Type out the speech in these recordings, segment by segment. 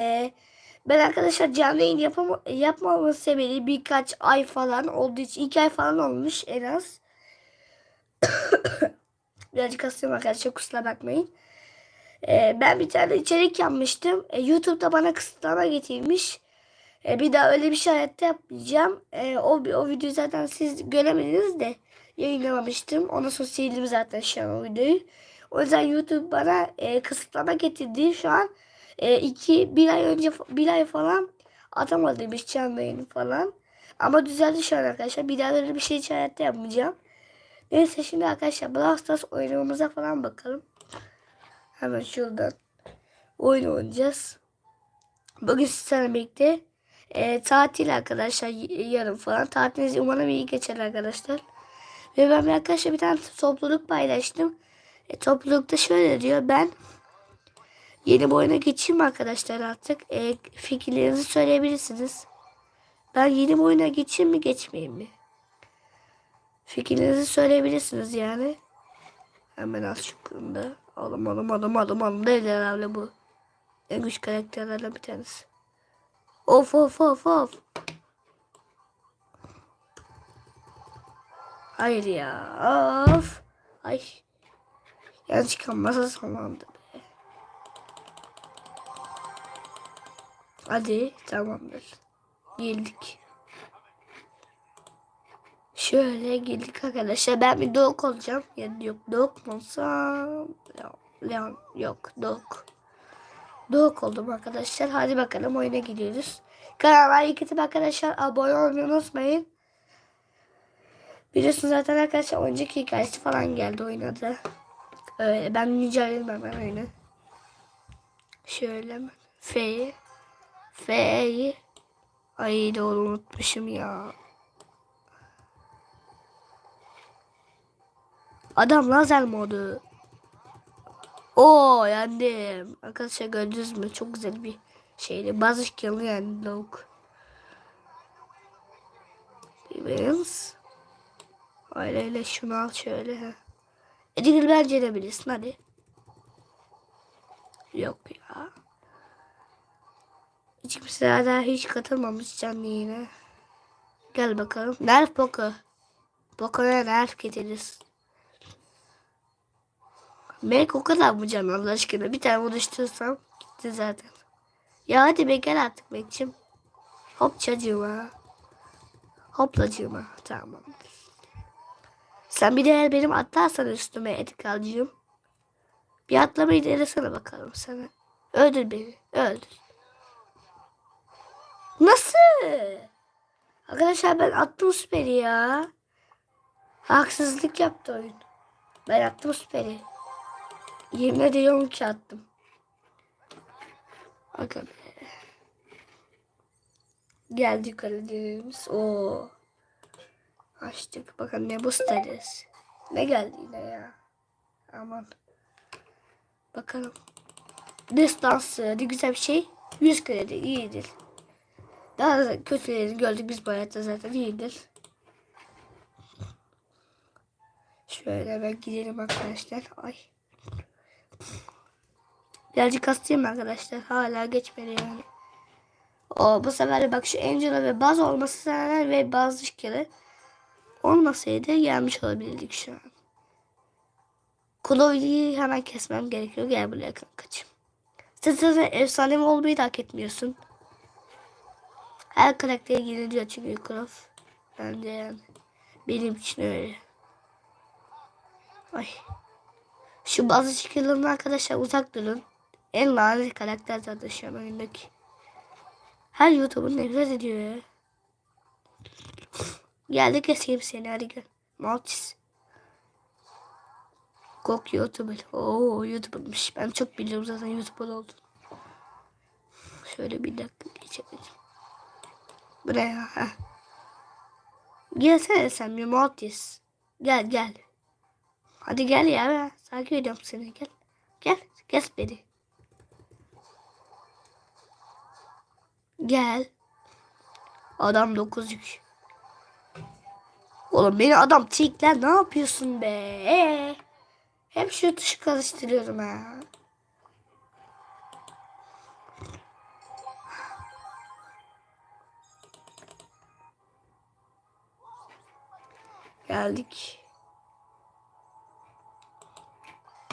Ee, ben arkadaşlar canlı yayın yapama, yapmamın sebebi birkaç ay falan olduğu için iki ay falan olmuş en az. Birazcık hastayım arkadaşlar kusura bakmayın. Ee, ben bir tane içerik yapmıştım. Ee, YouTube'da bana kısıtlama getirmiş. Ee, bir daha öyle bir şey hayatta yapmayacağım. Ee, o, o videoyu zaten siz göremediniz de yayınlamamıştım. Ondan sonra sildim zaten şu an o videoyu. O yüzden YouTube bana e, kısıtlama getirdi şu an. E, iki, bir ay önce bir ay falan atamadıymış canlı yayını falan. Ama düzeldi şu an arkadaşlar. Bir daha öyle bir şey hiç hayatta yapmayacağım. Neyse şimdi arkadaşlar Brawl Stars oynamamıza falan bakalım. Hemen şuradan oyun oynayacağız. Bugün sizlerle birlikte e, tatil arkadaşlar yarın falan. Tatiliniz umarım iyi geçer arkadaşlar. Ve ben arkadaşlar bir tane topluluk paylaştım. E, toplulukta şöyle diyor. Ben yeni bir oyuna geçeyim arkadaşlar artık. E, fikirlerinizi söyleyebilirsiniz. Ben yeni bir oyuna geçeyim mi geçmeyeyim mi? Fikirlerinizi söyleyebilirsiniz yani. Hemen az şıkkında. Alım alım alım alım alım. Değil herhalde bu. En güç karakterlerden bir tanesi. Of of of of. Hayır ya. Of. Ay. Yanlışlıkla masa sallandı Hadi tamamdır. Geldik. Şöyle geldik arkadaşlar. Ben bir Doğuk olacağım. Ya yok Doğuk mu olsam? Leon, Leon yok Doğuk. Doğuk oldum arkadaşlar. Hadi bakalım oyuna gidiyoruz. Kanala like atıp arkadaşlar abone olmayı unutmayın. Biliyorsunuz zaten arkadaşlar önceki hikayesi falan geldi oynadı. Öyle ben mücadele hemen oyunu. Şöyle. F'yi. F'yi. Ay doğru unutmuşum ya. Adam lazer modu. Oo yendim. Arkadaşlar gördünüz mü? Çok güzel bir şeydi. Bazı yani lavuk. Bilmiyoruz. Öyle öyle şunu al şöyle. Edgar bence de bilirsin hadi. Yok ya. Hiç kimse daha hiç katılmamış canlı yine. Gel bakalım. Nerf Poco. Poco'ya nerf getiririz. Melek o kadar mı can Allah aşkına? Bir tane oluştursam gitti zaten. Ya hadi be gel artık Bekçim. Hop çocuğuma. Hoplacığıma. Tamam. Sen bir de benim atlarsan üstüme etikalcığım. Bir atlamayı denesene bakalım sana. Öldür beni. Öldür. Nasıl? Arkadaşlar ben attım süperi ya. Haksızlık yaptı oyun. Ben attım süperi. Yemin ediyorum ki attım. Aga. Geldi Karadeniz'imiz. Oo. Açtık. Bakın ne bu siteniz. Ne geldi yine ya. Aman. Bakalım. Destansı. Ne güzel bir şey. 100 kredi iyidir. Daha da kötülerini gördük biz bu hayatta zaten iyidir. Şöyle ben gidelim arkadaşlar. Ay. Birazcık hastayım arkadaşlar. Hala geçmedi yani. O bu sefer de bak şu Angela ve Baz olması seneler ve bazı şikayet olmasaydı gelmiş olabilirdik şu an. Chloe'yi hemen kesmem gerekiyor. Gel buraya kankacığım. Sen zaten efsane olmayı da hak etmiyorsun. Her karaktere yeniliyor çünkü Croft. Bence yani. Benim için öyle. Ay. Şu bazı şekillerden arkadaşlar uzak durun. En lanet karakter zaten şu an oyundaki. Her YouTuber nefret ediyor ya. Geldi keseyim seni hadi gel. Maltis. Kok YouTuber. Oo YouTuber'mış. Ben çok biliyorum zaten YouTuber oldum. Şöyle bir dakika geçelim. Buraya. Heh. Gelsene sen bir Maltis. Gel gel. Hadi gel ya takip ediyorum seni gel. Gel kes beni. Gel. Adam 9 yük. Oğlum beni adam tikler ne yapıyorsun be? Ee, hep şu tuşu karıştırıyorum ha. Geldik.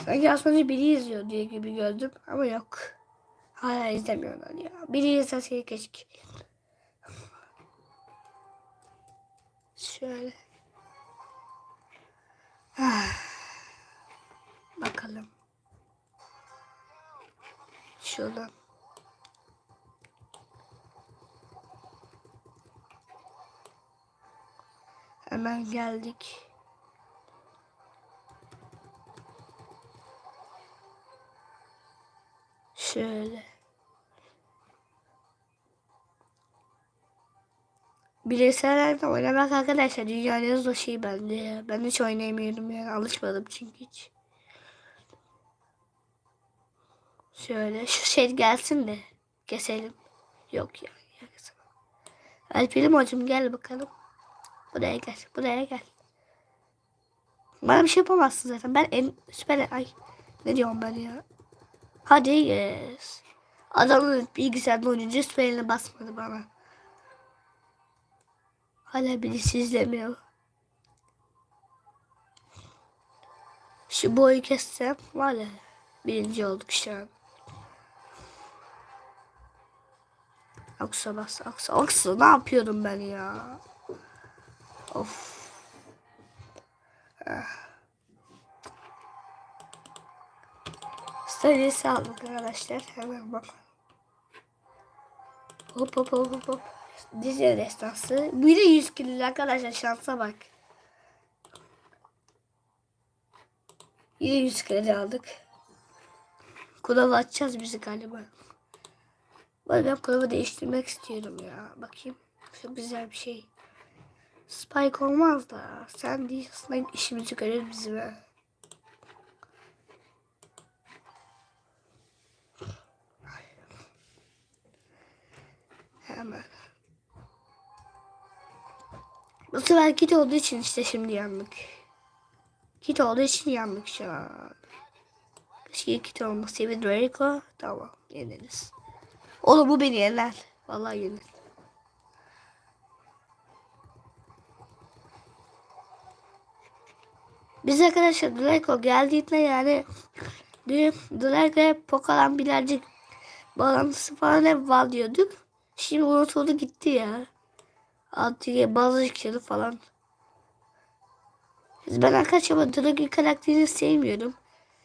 Sanki az önce biri izliyor diye gibi gördüm ama yok. Hala izlemiyorlar ya. Biri izlese keşke. Şöyle. Ah. Bakalım. Şuradan. Hemen geldik. Şöyle. Bilgisayarlarda oynamak arkadaşlar dünyanın en zor şeyi bende ya. Ben hiç oynayamıyorum yani alışmadım çünkü hiç. Şöyle şu şey gelsin de keselim. Yok ya. ya kesemem. Alperim hocam gel bakalım. Buraya gel. Buraya gel. Bana bir şey yapamazsın zaten. Ben en süper ay ne diyorum ben ya. Hadi yes. Adamın bilgisayarda oynayınca süperine basmadı bana. Hala birisi izlemiyor. Şu boyu kessem var ya birinci olduk şu an. Aksa bas aksa aksa ne yapıyorum ben ya. Of. Ah. Stajyesi aldık arkadaşlar. Hemen bak. Hop hop hop hop hop. Dizi destansı. Da 100 kilo arkadaşlar şansa bak. Yine 100 kilo aldık. Kulağı açacağız bizi galiba. Ben kulağı değiştirmek istiyorum ya. Bakayım. Çok güzel bir şey. Spike olmaz da. Sen değilsin. işimizi görür bizim. ha. Hemen. Bu sefer kit olduğu için işte şimdi yandık. Kit olduğu için yandık şu an. Keşke kit olmasaydı Draco. Tamam yeneriz. Oğlum bu beni yener. Vallahi yener. Biz arkadaşlar Draco geldiğinde yani dün Draco Pokelan birazcık bağlantısı falan hep var diyorduk. Şimdi unutuldu gitti ya. Artık bazı şeyleri falan. Ben arkadaşlar ama Drago karakterini sevmiyorum.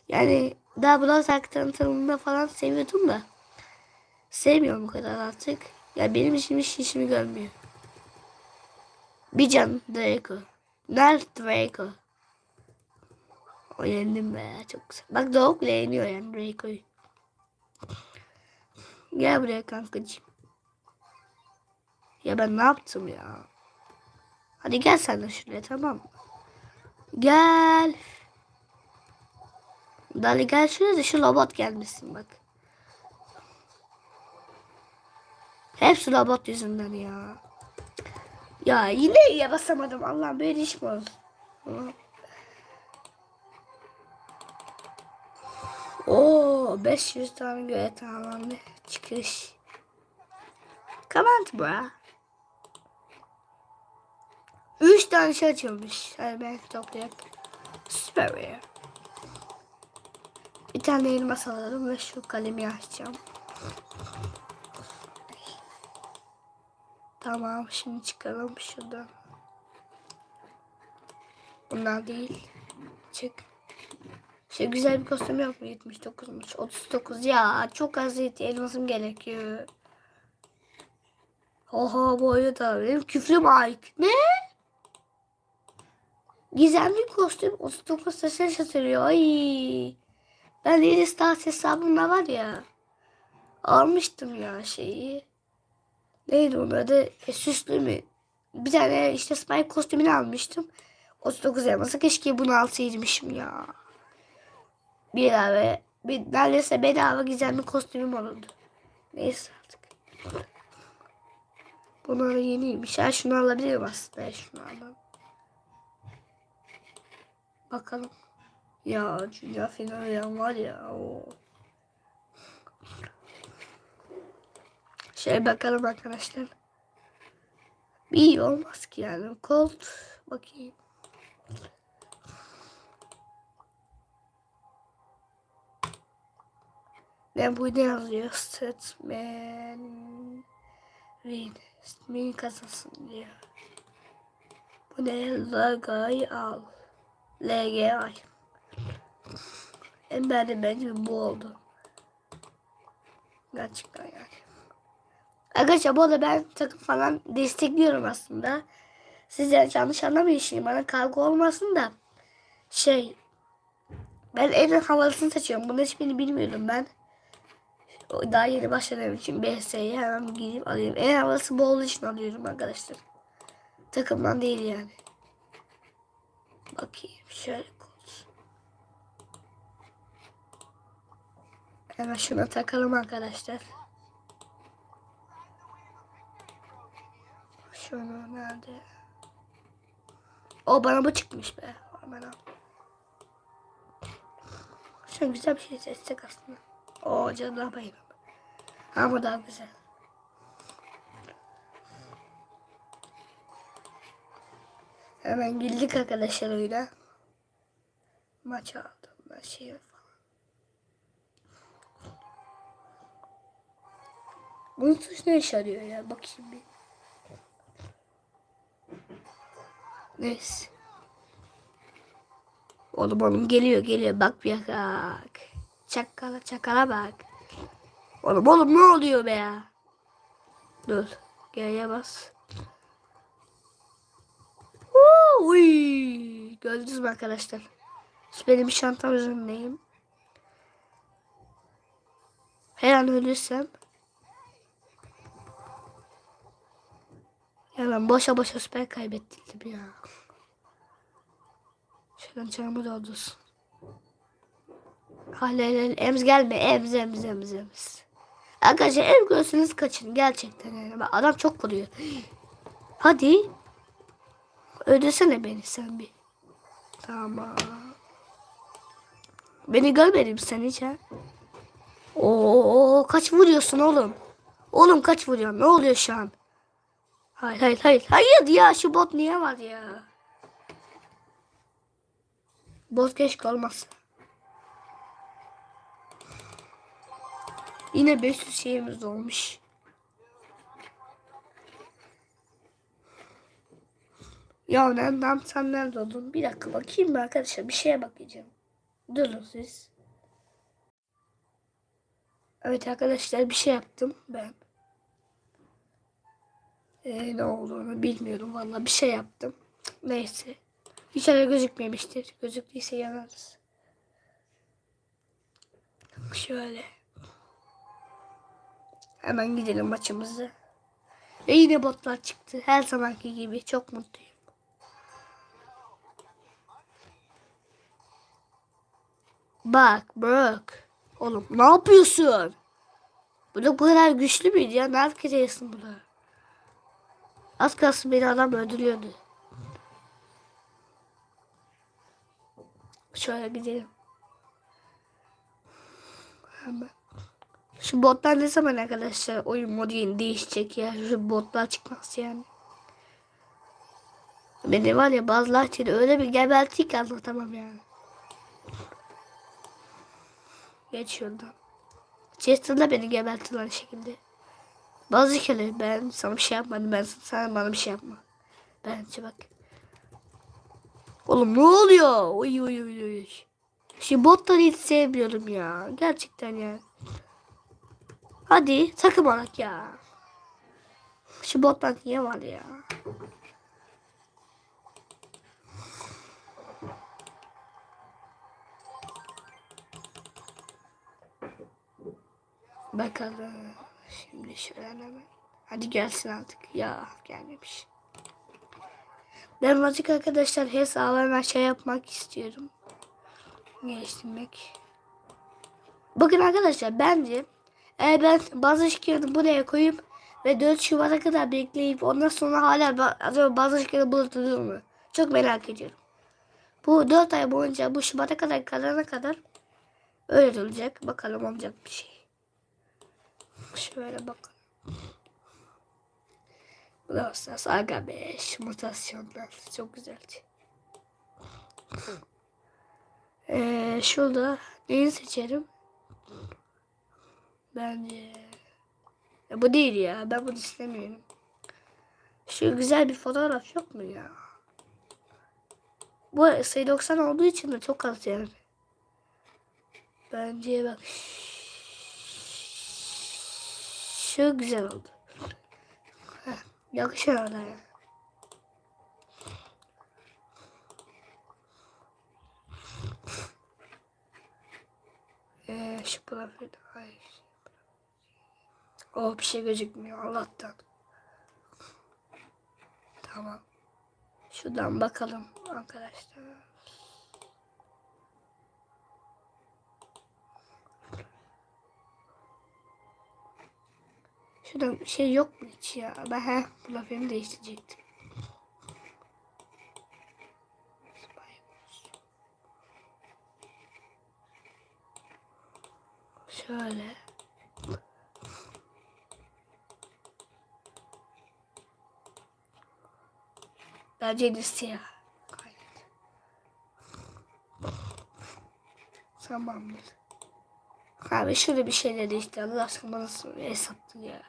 Yani daha Brawl tanıtımında falan seviyordum da. Sevmiyorum o kadar artık. Ya benim işim hiç işimi görmüyor. Bir can Draco. Nerede Draco? O yendim be çok güzel. Bak Doğuk bile yeniyor yani Draco'yu. Gel buraya kankacığım. Ya ben ne yaptım ya? Hadi gel sen de şuraya tamam mı? Gel. Dali gel şuraya da şu robot gelmesin bak. Hepsi robot yüzünden ya. Ya yine ya basamadım. Allah böyle iş mi olur? Oo 500 tane göre tamamlandı. Çıkış. Come on bro. 3 tane şey açılmış. Hadi ben toplayak. Süper ya. Bir tane elmas alalım ve şu kalemi açacağım. Tamam şimdi çıkalım şuradan. Bunlar değil. Çık. Şey güzel bir kostüm yok mu? 79'muş. 39 ya. Çok az elmasım gerekiyor. Oha bu da benim küfrüm ait. Ne? Gizemli kostüm 39 taşa şatırıyor. Ay. Ben Lady Stars hesabımda var ya. Almıştım ya şeyi. Neydi onun adı? E, süslü mü? Bir tane işte Spike kostümünü almıştım. 39 elması. Keşke bunu alsaymışım ya. Bir daha bir neredeyse bedava gizemli kostümüm olurdu. Neyse artık. Bunlar yeniymiş. Ha şunu alabilirim aslında. Şunu alalım. Bakalım. Ya dünya finali yan var ya. O. Şöyle bakalım arkadaşlar. Bir iyi olmaz ki yani. Colt bakayım. Ben bu ne yazıyor? Statman win. Statman kazansın diyor. Bu ne? Lagay al. LGI. En beğendiğim bence bu oldu. Gerçekten yani. Arkadaşlar bu arada ben takım falan destekliyorum aslında. Sizler yanlış anlamayın şimdi bana kavga olmasın da. Şey. Ben en havalısını seçiyorum. Bunu hiçbirini bilmiyorum ben. Daha yeni başladığım için BS'yi hemen gidip alayım. En havalısı bu olduğu için alıyorum arkadaşlar. Takımdan değil yani. Bakayım şöyle olsun. Hemen şuna takalım arkadaşlar. Şunu nerede? O bana bu çıkmış be. Al. Şöyle güzel bir şey seçsek aslında. O canına bayılım. Ama daha güzel. Hemen girdik arkadaşlar oyuna. Maç aldım. Ben şey falan. Bunun tuş ne işe yarıyor ya? Bakayım bir. Neyse. Oğlum oğlum geliyor geliyor bak bir bak. Çakala çakala bak. Oğlum oğlum ne oluyor be ya? Dur. G'ye bas. Uy. Gördünüz mü arkadaşlar? Benim şantam üzerindeyim. Her an ölürsem. Ya ben boşa boşa süper kaybettim ya. Şuradan çamur doldursun. Halil emz gelme emz emz emz emz. Arkadaşlar ev görseniz kaçın gerçekten yani. Adam çok vuruyor. Hadi. Öldürsene beni sen bir. Tamam. Beni görmedin mi sen hiç ha? Oo kaç vuruyorsun oğlum? Oğlum kaç vuruyorsun? Ne oluyor şu an? Hayır hayır hayır. Hayır ya şu bot niye var ya? Bot keşke olmaz. Yine 500 şeyimiz olmuş. Ya nereden sen nerede oldun? Bir dakika bakayım mı arkadaşlar? Bir şeye bakacağım. Durun siz. Evet arkadaşlar bir şey yaptım ben. Ee, ne olduğunu bilmiyorum valla bir şey yaptım. Neyse. İnşallah gözükmemiştir. Gözüktüyse yanarız. Şöyle. Hemen gidelim maçımızı. Ve yine botlar çıktı. Her zamanki gibi. Çok mutluyum. Bak bırak. Oğlum ne yapıyorsun? Bu da bu kadar güçlü müydü ya? Nerede kesiyorsun bunu? Az kalsın beni adam öldürüyordu. Şöyle gidelim. Hemen. Şu botlar ne zaman arkadaşlar oyun modu değişecek ya. Şu botlar çıkmaz yani. Beni var ya bazılar için öyle bir gebertik anlatamam yani. Geç şuradan. Chester'da beni gebertti lan şekilde. Bazı kere ben sana bir şey yapmadım. Ben sana bana bir şey yapma. Bence bak. Oğlum ne oluyor? Uy uy uy uy. Şu botları hiç sevmiyorum ya. Gerçekten ya. Hadi takım olarak ya. Şu botlar niye var ya? Bakalım. Şimdi şöyle hemen. Hadi gelsin artık. Ya gelmemiş. Ben maçık arkadaşlar hesabıma şey yapmak istiyorum. Geliştirmek. Bakın arkadaşlar bence eğer ben bazı şirketleri buraya koyup ve 4 Şubat'a kadar bekleyip ondan sonra hala acaba bazı şirketleri bulutuluyor mu? Çok merak ediyorum. Bu 4 ay boyunca bu Şubat'a kadar kalana kadar öyle olacak. Bakalım olacak bir şey. Şöyle bakın. Stars Aga 5 mutasyonlar çok güzeldi. Ee, şurada neyi seçerim? Bence ya bu değil ya. Ben bunu istemiyorum. Şu güzel bir fotoğraf yok mu ya? Bu sayı 90 olduğu için de çok az yani. Bence bak. Şu güzel oldu. Heh, yakışır ya. Ee, şu profil. Ay. Oh bir şey gözükmüyor Allah'tan. Tamam. Şuradan bakalım arkadaşlar. Şurada bir şey yok mu hiç ya? Ben he profilimi değiştirecektim. Şöyle. Bence de siyah. Tamamdır. Abi şöyle bir şeyler işte Allah aşkına bir hesaptı ya.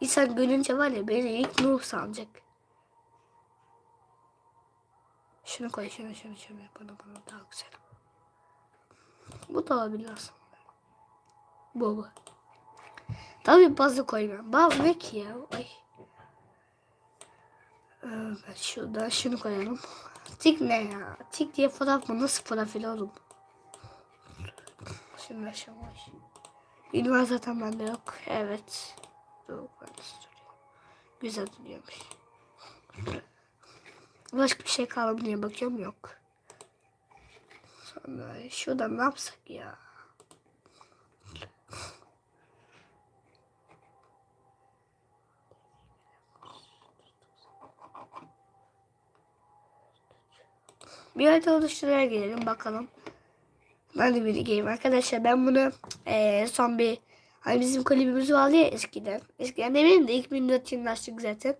İnsan görünce var ya beni ilk Nuh sanacak. Şunu koy şunu şunu şunu bana bana daha güzel. Bu da olabilir aslında. Bu bu. Tabii bazı koymam. Bazı ne ki ya? Ay. Evet şurada şunu koyalım. Tik ne ya? Tik diye fotoğraf mı? Nasıl profil oğlum? Şimdi aşağı baş. Bilmem zaten bende yok. Evet. Dur, ben. Güzel duruyormuş. Başka bir şey kaldı diye bakıyorum yok. Sonra şuradan ne yapsak ya? Bir harita oluşturarak gelelim bakalım. De bir game arkadaşlar ben bunu eee, son bir hani bizim kulübümüz vardı ya eskiden. Eskiden demeyelim de ilk 14 yılında açtık zaten.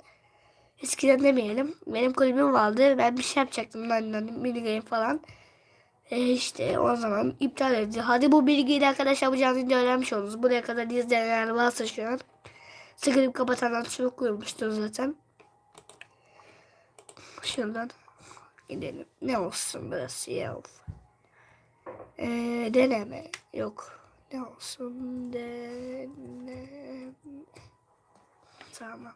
Eskiden demeyelim. Benim kulübüm vardı. Ben bir şey yapacaktım. Hani mini game falan. E işte o zaman iptal edildi. Hadi bu bilgiyi arkadaşlar yapacağınızı da öğrenmiş oldunuz. Buraya kadar izleyenler varsa şu an. Sıkılıp kapatanlar çok koymuştur zaten. Şuradan gidelim. Ne olsun burası ya? Ee, deneme. Yok. Ne olsun? Deneme. Tamam.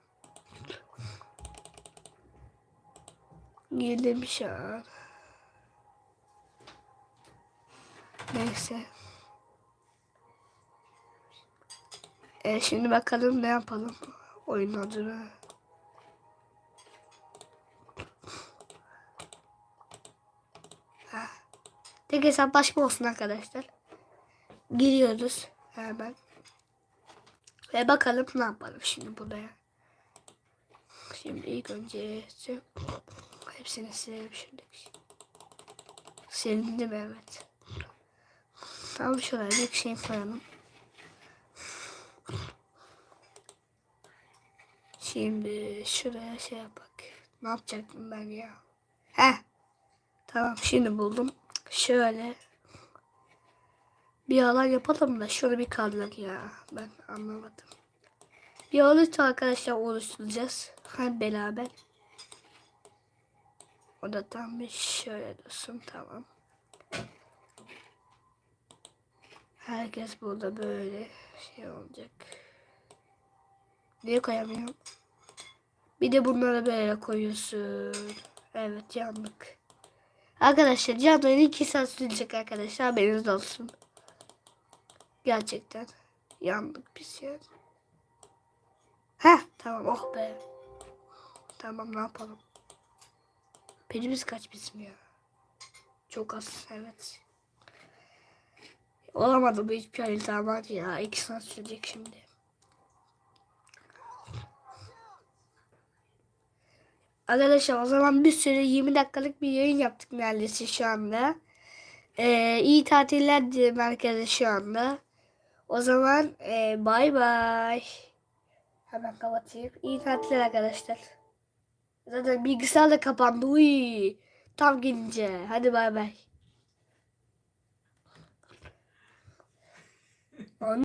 Girdim şu an. Neyse. E şimdi bakalım ne yapalım. Oyun adına. Tek hesaplaşma olsun arkadaşlar. Giriyoruz hemen. Ve bakalım ne yapalım şimdi buraya. Şimdi ilk önce hepsini silelim şimdi. Silindim evet. Tamam şöyle bir şey koyalım. Şimdi şuraya şey yapak. Ne yapacaktım ben ya? Heh. Tamam şimdi buldum. Şöyle. Bir alan yapalım da şöyle bir kaldık ya. Ben anlamadım. Bir alan arkadaşlar oluşturacağız. Hem beraber. O da tam bir şöyle dursun tamam. Herkes burada böyle şey olacak. Niye koyamıyorum? Bir de bunları böyle koyuyorsun. Evet yandık. Arkadaşlar canlı 2 saat sürecek arkadaşlar haberiniz olsun. Gerçekten yandık biz yani. Heh tamam oh be. Tamam ne yapalım. Pelimiz kaç bizim ya? Çok az evet. Olamadı bu hiçbir harita var ya. 2 saat sürecek şimdi. Arkadaşlar o zaman bir süre 20 dakikalık bir yayın yaptık neredeyse şu anda. Ee, iyi tatiller dilerim herkese şu anda. O zaman e, bay bay. Hemen kapatayım. İyi tatiller arkadaşlar. Zaten bilgisayar da kapandı. Uy. tam gelince. Hadi bay bay.